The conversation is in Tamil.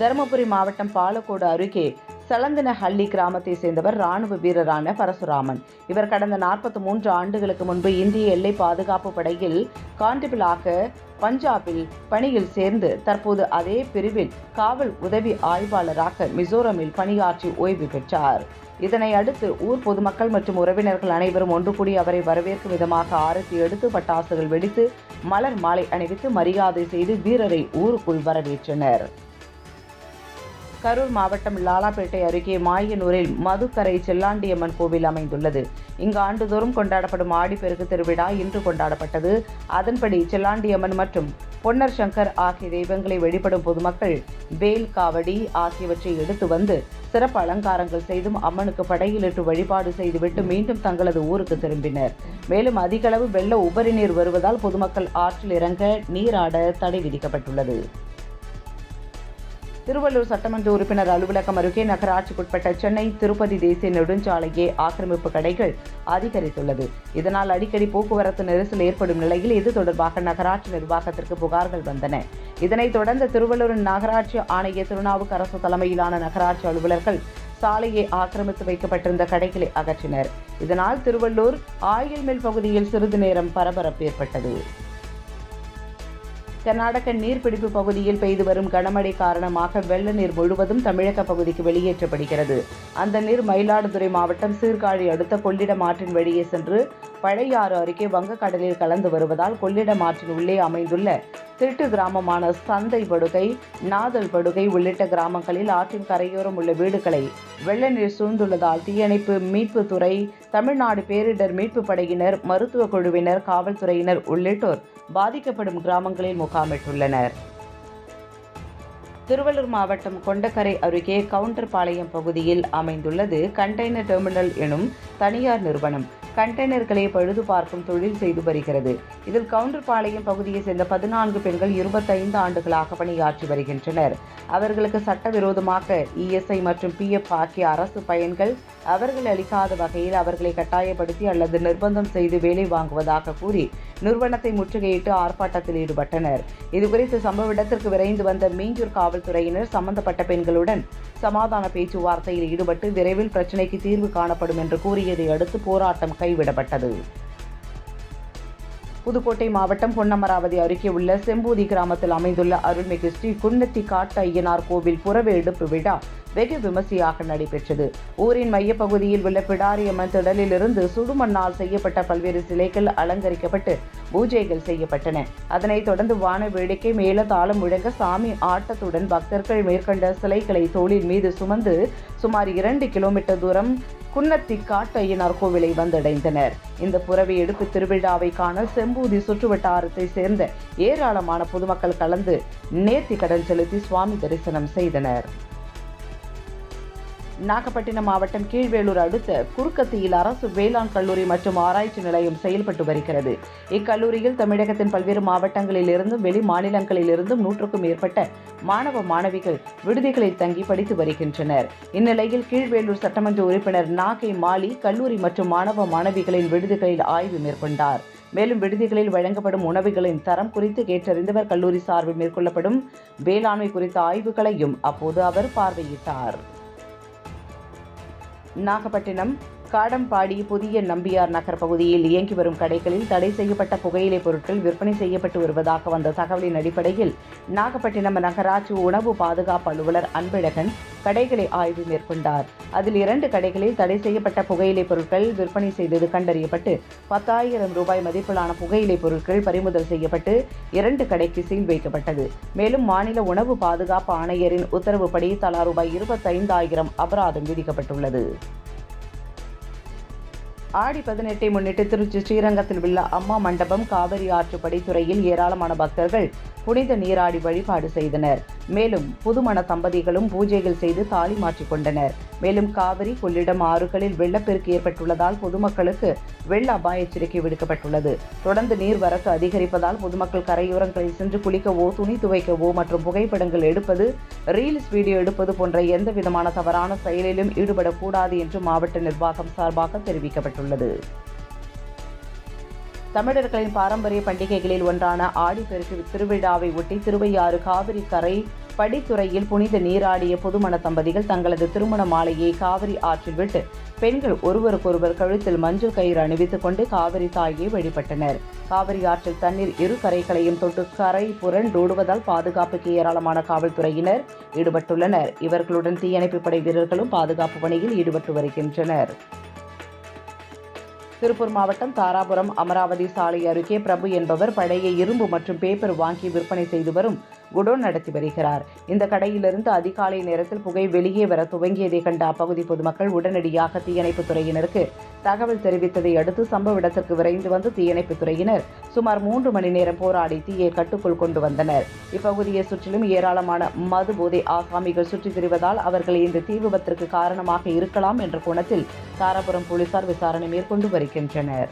தருமபுரி மாவட்டம் பாலக்கோடு அருகே சலந்தினஹள்ளி கிராமத்தை சேர்ந்தவர் ராணுவ வீரரான பரசுராமன். இவர் கடந்த நாற்பத்தி மூன்று ஆண்டுகளுக்கு முன்பு இந்திய எல்லை பாதுகாப்பு படையில் கான்டிபிளாக பஞ்சாபில் பணியில் சேர்ந்து தற்போது அதே பிரிவில் காவல் உதவி ஆய்வாளராக மிசோரமில் பணியாற்றி ஓய்வு பெற்றார். இதனை அடுத்து ஊர் பொதுமக்கள் மற்றும் உறவினர்கள் அனைவரும் ஒன்று கூடி அவரை வரவேற்கும் விதமாக ஆரத்தி எடுத்து பட்டாசுகள் வெடித்து மலர் மாலை அணிவித்து மரியாதை செய்து வீரரை ஊருக்குள் வரவேற்றனர். கரூர் மாவட்டம் லாலாப்பேட்டை அருகே மாயனூரில் மதுக்கரை செல்லாண்டியம்மன் கோவில் அமைந்துள்ளது. இங்கு ஆண்டுதோறும் கொண்டாடப்படும் ஆடிப்பெருக்கு திருவிழா இன்று கொண்டாடப்பட்டது. அதன்படி செல்லாண்டியம்மன் மற்றும் பொன்னர் சங்கர் ஆகிய தெய்வங்களை வழிபடும் பொதுமக்கள் வேல் காவடி ஆகியவற்றை எடுத்து வந்து சிறப்பு அலங்காரங்கள் செய்தும் அம்மனுக்கு படையிலிட்டு வழிபாடு செய்துவிட்டு மீண்டும் தங்களது ஊருக்கு திரும்பினர். மேலும் அதிகளவு வெள்ள உபரி நீர் வருவதால் பொதுமக்கள் ஆற்றில் இறங்க நீராட தடை விதிக்கப்பட்டுள்ளது. திருவள்ளூர் சட்டமன்ற உறுப்பினர் அலுவலகம் அருகே நகராட்சிக்குட்பட்ட சென்னை திருப்பதி தேசிய நெடுஞ்சாலையே ஆக்கிரமிப்பு கடைகள் அதிகரித்துள்ளது. இதனால் அடிக்கடி போக்குவரத்து நெரிசல் ஏற்படும் நிலையில் இது தொடர்பாக நகராட்சி நிர்வாகத்திற்கு புகார்கள் வந்தன. இதனைத் தொடர்ந்து திருவள்ளூர் நகராட்சி ஆணையர் திருநாவுக்கரசு தலைமையிலான நகராட்சி அலுவலர்கள் சாலையை ஆக்கிரமித்து வைக்கப்பட்டிருந்த கடைகளை அகற்றினர். இதனால் திருவள்ளூர் ஆயில் மில் பகுதியில் சிறிது நேரம் பரபரப்பு ஏற்பட்டது. கர்நாடக நீர்பிடிப்பு பகுதியில் பெய்து வரும் கனமழை காரணமாக வெள்ள நீர் முழுவதும் தமிழக பகுதிக்கு வெளியேற்றப்படுகிறது. அந்த நீர் மயிலாடுதுறை மாவட்டம் சீர்காழி அடுத்த கொள்ளிடம் ஆற்றின் வழியே சென்று பழையாறு அருகே வங்கக்கடலில் கலந்து வருவதால் கொள்ளிடம் ஆற்றின் உள்ளே அமைந்துள்ள திருட்டு கிராமமான சந்தை படுகை நாதல் படுகை உள்ளிட்ட கிராமங்களில் ஆற்றின் கரையோரம் உள்ள வீடுகளை வெள்ள நீர் சூழ்ந்துள்ளதால் தீயணைப்பு மீட்பு துறை தமிழ்நாடு பேரிடர் மீட்பு படையினர் மருத்துவ குழுவினர் காவல்துறையினர் உள்ளிட்டோர் பாதிக்கப்படும் கிராமங்களில் முகாமிட்டுள்ளனர். திருவள்ளூர் மாவட்டம் கொண்டக்கரை அருகே கவுண்டர்பாளையம் பகுதியில் அமைந்துள்ளது கண்டெய்னர் டெர்மினல் எனும் தனியார் நிறுவனம். கண்டெய்னர்களை பழுது பார்க்கும் தொழில் செய்து வருகிறது. இதில் கவுண்டர்பாளையம் பகுதியைச் சேர்ந்த பதினான்கு பெண்கள் இருபத்தைந்து ஆண்டுகளாக பணியாற்றி வருகின்றனர். அவர்களுக்கு சட்டவிரோதமாக இஎஸ்ஐ மற்றும் பிஎஃப் ஆகிய அரசு பயன்கள் அவர்கள் அளிக்காத வகையில் அவர்களை கட்டாயப்படுத்தி அல்லது நிர்பந்தம் செய்து வேலை வாங்குவதாக கூறி நிறுவனத்தை முற்றுகையிட்டு ஆர்ப்பாட்டத்தில் ஈடுபட்டனர். இதுகுறித்து சம்பவ இடத்திற்கு விரைந்து வந்த மீஞ்சூர் காவல்துறையினர் சம்பந்தப்பட்ட பெண்களுடன் சமாதான பேச்சுவார்த்தையில் ஈடுபட்டு விரைவில் பிரச்சினைக்கு தீர்வு காணப்படும் என்று கூறியதை அடுத்து போராட்டம் கைவிடப்பட்டது. புதுக்கோட்டை மாவட்டம் பொன்னமராவதி அருகே உள்ள செம்பூதி கிராமத்தில் அமைந்துள்ள அருள்மிகு ஸ்ரீ குன்னத்தி காட்டு ஐயனார் கோவில் புறவே எடுப்பு விழா வெகு விமர்சையாக நடைபெற்றது. ஊரின் மையப்பகுதியில் உள்ள பிடாரியம்மன் திடலிலிருந்து சுடுமண்ணால் செய்யப்பட்ட பல்வேறு சிலைகள் அலங்கரிக்கப்பட்டு பூஜைகள் செய்யப்பட்டன. அதனைத் தொடர்ந்து வான வேடிக்கை மேல தாளம் முழங்க சாமி ஆட்டத்துடன் பக்தர்கள் மேற்கொண்ட சிலைகளை தோளின் மீது சுமந்து சுமார் இரண்டு கிலோமீட்டர் தூரம் குன்னத்தி காட்டையனார் கோவிலை வந்தடைந்தனர். இந்த புறவி எடுப்பு திருவிழாவை காண செம்பூதி சுற்றுவட்டாரத்தை சேர்ந்த ஏராளமான பொதுமக்கள் கலந்து நேர்த்தி கடன் செலுத்தி சுவாமி தரிசனம் செய்தனர். நாகப்பட்டினம் மாவட்டம் கீழ்வேலூர் அடுத்த குறுக்கத்தியில் அரசு வேளாண் கல்லூரி மற்றும் ஆராய்ச்சி நிலையம் செயல்பட்டு வருகிறது. இக்கல்லூரியில் தமிழகத்தின் பல்வேறு மாவட்டங்களில் இருந்தும் வெளி மாநிலங்களில் இருந்தும் நூற்றுக்கும் மேற்பட்ட மாணவ மாணவிகள் விடுதிகளில் தங்கி படித்து வருகின்றனர். இந்நிலையில் கீழ்வேலூர் சட்டமன்ற உறுப்பினர் நாகை மாலி கல்லூரி மற்றும் மாணவ மாணவிகளின் விடுதிகளில் ஆய்வு மேற்கொண்டார். மேலும் விடுதிகளில் வழங்கப்படும் உணவுகளின் தரம் குறித்து கேட்டறிந்தவர் கல்லூரி சார்பில் மேற்கொள்ளப்படும் வேளாண்மை குறித்த ஆய்வுகளையும் அப்போது அவர் பார்வையிட்டார். நாகப்பட்டினம் காடம்பாடி புதிய நம்பியார் நகர் பகுதியில் இயங்கி வரும் கடைகளில் தடை செய்யப்பட்ட புகையிலை பொருட்கள் விற்பனை செய்யப்பட்டு வருவதாக வந்த தகவலின் அடிப்படையில் நாகப்பட்டினம் நகராட்சி உணவு பாதுகாப்பு அலுவலர் அன்பழகன் கடைகளை ஆய்வு மேற்கொண்டார். அதில் இரண்டு கடைகளில் தடை செய்யப்பட்ட புகையிலை பொருட்கள் விற்பனை செய்தது கண்டறியப்பட்டு பத்தாயிரம் ரூபாய் மதிப்பிலான புகையிலை பொருட்கள் பறிமுதல் செய்யப்பட்டு இரண்டு கடைக்கு சீல் வைக்கப்பட்டது. மேலும் மாநில உணவு பாதுகாப்பு ஆணையரின் உத்தரவுப்படி தலா ரூபாய் இருபத்தைந்தாயிரம் அபராதம் விதிக்கப்பட்டுள்ளது. ஆடி பதினெட்டை முன்னிட்டு திருச்சி ஸ்ரீரங்கத்தில் உள்ள அம்மா மண்டபம் காவிரி ஆற்றுப்படை துறையில் ஏராளமான பக்தர்கள் புனித நீராடி வழிபாடு செய்தனர். மேலும் புதுமண தம்பதிகளும் பூஜைகள் செய்து தாலி மாற்றிக் கொண்டனர். மேலும் காவிரி கொள்ளிடம் ஆறுகளில் வெள்ளப்பெருக்கு ஏற்பட்டுள்ளதால் பொதுமக்களுக்கு வெள்ள அபாய எச்சரிக்கை விடுக்கப்பட்டுள்ளது. தொடர்ந்து நீர்வரத்து அதிகரிப்பதால் பொதுமக்கள் கரையோரங்களில் சென்று குளிக்கவோ துணி துவைக்கவோ மற்றும் புகைப்படங்கள் எடுப்பது ரீல்ஸ் வீடியோ எடுப்பது போன்ற எந்த விதமான தவறான செயலிலும் ஈடுபடக்கூடாது என்று மாவட்ட நிர்வாகம் சார்பாக தெரிவிக்கப்பட்டுள்ளது. தமிழர்களின் பாரம்பரிய பண்டிகைகளில் ஒன்றான ஆடிப்பெருக்கு திருவிழாவை ஒட்டி திருவையாறு காவிரி கரை படித்துறையில் புனித நீராடிய புதுமண தம்பதிகள் தங்களது திருமண மாலையை காவிரி ஆற்றில் விட்டு பெண்கள் ஒருவருக்கொருவர் கழுத்தில் மஞ்சள் கயிறு அணிவித்துக் கொண்டு காவிரி தாயை வழிபட்டனர். காவிரி ஆற்றில் தண்ணீர் இரு கரைகளையும் தொட்டு கரை புரண்டோடுவதால் பாதுகாப்புக்கு ஏராளமான காவல்துறையினர் ஈடுபட்டுள்ளனர். இவர்களுடன் தீயணைப்பு படை வீரர்களும் பாதுகாப்பு பணியில் ஈடுபட்டு வருகின்றனர். திருப்பூர் மாவட்டம் தாராபுரம் அமராவதி சாலை அருகே பிரபு என்பவர் பழைய இரும்பு மற்றும் பேப்பர் வாங்கி விற்பனை செய்து வரும் குடோன் நடத்தி வருகிறார். இந்த கடையிலிருந்து அதிகாலை நேரத்தில் புகை வெளியே வர துவங்கியதை கண்ட அப்பகுதி பொதுமக்கள் உடனடியாக தீயணைப்புத் துறையினருக்கு தகவல் தெரிவித்ததை அடுத்து சம்பவ இடத்திற்கு விரைந்து வந்து தீயணைப்புத் துறையினர் சுமார் மூன்று மணி நேரம் போராடி தீயை கட்டுக்குள் கொண்டு வந்தனர். இப்பகுதியை சுற்றிலும் ஏராளமான மது போதை ஆசாமிகள் சுற்றித் திரிவதால் அவர்கள் இந்த தீ விபத்திற்கு காரணமாக இருக்கலாம் என்ற கோணத்தில் தாராபுரம் போலீசார் விசாரணை மேற்கொண்டு வருகின்றனர்.